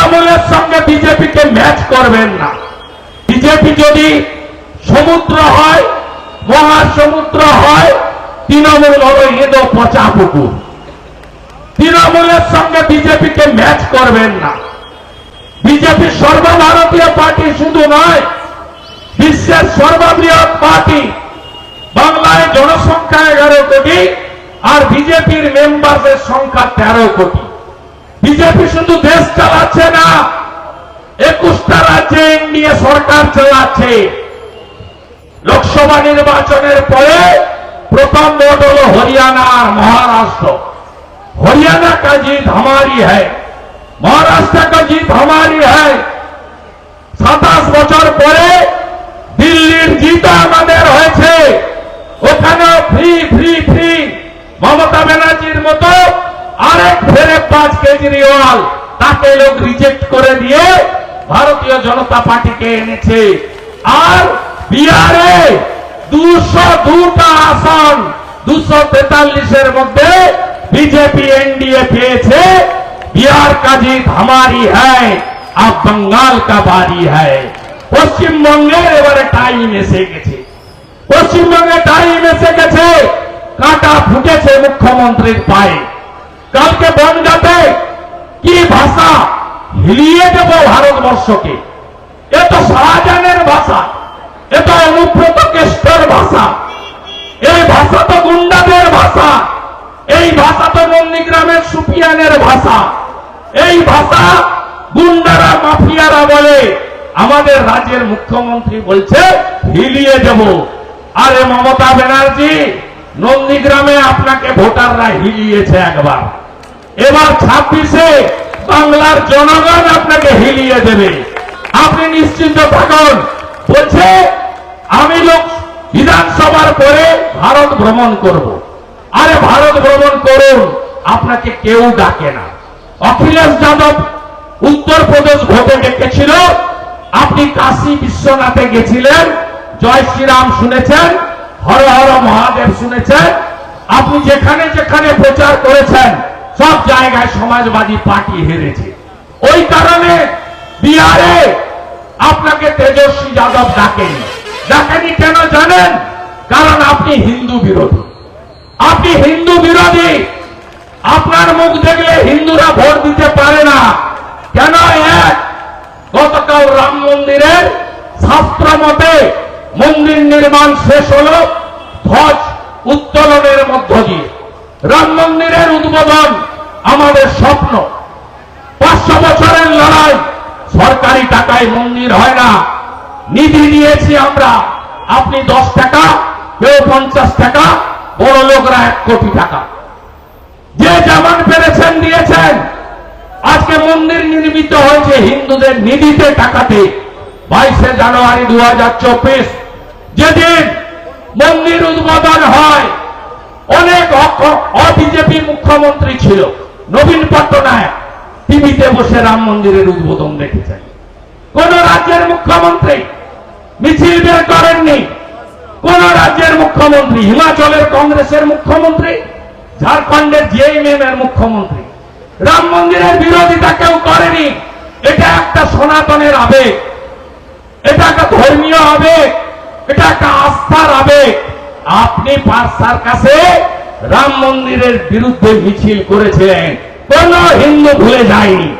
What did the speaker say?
তৃণমূলের সঙ্গে বিজেপিকে ম্যাচ করবেন না। বিজেপি যদি সমুদ্র হয়, মহাসমুদ্র হয়, তৃণমূল হলো এদো পচা পুকুর। তৃণমূলের সঙ্গে বিজেপিকে ম্যাচ করবেন না। বিজেপি সর্বভারতীয় পার্টি শুধু নয়, বিশ্বের সর্ববৃহৎ পার্টি, বাংলায় জনসংখ্যা এগারো কোটি আর বিজেপির মেম্বারদের সংখ্যা তেরো কোটি। বিজেপি শুধু দেশ চালাচ্ছে না একুশটা দিয়ে সরকার চালাচ্ছে, লোকসভা নির্বাচনের পরে প্রথম ভোট হল হরিয়ানা আর মহারাষ্ট্র। হরিয়ানা কা জিত আমারই হ্যাঁ মহারাষ্ট্র কা জিত আমারই হ্যাঁ সাতাশ বছর পরে দিল্লির জিত আমাদের হয়েছে। ওখানে ফ্রি ফ্রি ফ্রি মমতা ব্যানার্জির মতো আরেক ফেরে পাঁচ কেজরিওয়াল, তাকে লোক রিজেক্ট করে দিয়ে ভারতীয় জনতা পার্টিকে এনেছে আর বিহারে দুশো দুটা আসন দুশো তেতাল্লিশের মধ্যে बीजेपी एनडीए পেয়েছে बिहार का जीत हमारी है अब बंगाल का बारी है পশ্চিমবঙ্গের এবারে টাইম এসে গেছে পশ্চিমবঙ্গে টাইম এসে গেছে কাঁটা ফুটেছে মুখ্যমন্ত্রীর পায়ে কালকে বনগাতে কি ভাষা হিলিয়ে দেব ভারতবর্ষকে। এ তো শাহজাহানের ভাষা, এ তো অনুব্রত কেষ্টর ভাষা। এই ভাষা তো গুন্ডাদের ভাষা, এই ভাষা তো নন্দীগ্রামের সুপিয়ানের ভাষা। এই ভাষা গুন্ডারা, মাফিয়ারা বলে, আমাদের রাজ্যের মুখ্যমন্ত্রী বলছে হিলিয়ে দেব। আরে মমতা ব্যানার্জি, নন্দীগ্রামে আপনাকে ভোটাররা হিলিয়েছে একবার। এবার ছাব্বিশে বাংলার জনগণ আপনাকে হিলিয়ে দেবে। আপনি নিশ্চিন্ত থাকুন। বলছে, আমি লোক বিধানসভার পরে ভারত ভ্রমণ করব। আরে ভারত ভ্রমণ করুন, আপনাকে কেউ ডাকে না। অখিলেশ যাদব উত্তরপ্রদেশ ভোটে ডেকেছিল। আপনি কাশী বিশ্বনাথে গেছিলেন। জয় শ্রীরাম শুনেছেন, হর হর মহাদেব শুনেছেন। আপনি যেখানে যেখানে প্রচার করেছেন সব জায়গায় সমাজবাদী পার্টি হেরেছে। ওই কারণে বিহারে আপনাকে তেজস্বী যাদব ডাকেনি। ডাকেনি কেন জানেন? কারণ আপনি হিন্দু বিরোধী। আপনি হিন্দু বিরোধী। আপনার মুখ দেখলে হিন্দুরা ভোট দিতে পারে না। কেন এক? গতকাল রাম মন্দিরের শাস্ত্র মতে মন্দির নির্মাণ শেষ হল ধ্বজ উত্তোলনের মধ্য দিয়ে। রাম মন্দিরের উদ্বোধন আমাদের স্বপ্ন। পাঁচশো বছরের লড়াই, সরকারি টাকায় মন্দির হয় না। নিধি দিয়েছি আমরা। আপনি দশ টাকা, কেউ পঞ্চাশ টাকা, বড় লোকরা এক কোটি টাকা। যে যেমন পেরেছেন, দিয়েছেন। আজকে মন্দির নির্মিত হয়েছে হিন্দুদের নিধিতে টাকাতে, বাইশে জানুয়ারি দু হাজার চব্বিশ। যেদিন মন্দির উদ্বোধন হয়, অনেক অবিজেপি মুখ্যমন্ত্রী ছিল। নবীন পট্টনায়ক। টিভিতে বসে রাম মন্দিরের উদ্বোধন দেখেছেন কোন রাজ্যের মুখ্যমন্ত্রী মিছিল বের করেননি। কোন রাজ্যের মুখ্যমন্ত্রী, হিমাচলের কংগ্রেসের মুখ্যমন্ত্রী, ঝাড়খণ্ডের জেএমএম এর মুখ্যমন্ত্রী। রাম মন্দিরের বিরোধিতা কেউ করেনি। এটা একটা সনাতনের আবেগ। এটা একটা ধর্মীয় আবেগ। এটা একটা আস্থার আবেগ। আপনি পার্সার কাছে রাম মন্দিরের বিরুদ্ধে মিছিল করেছিলেন। কোন হিন্দু ভুলে যায়নি।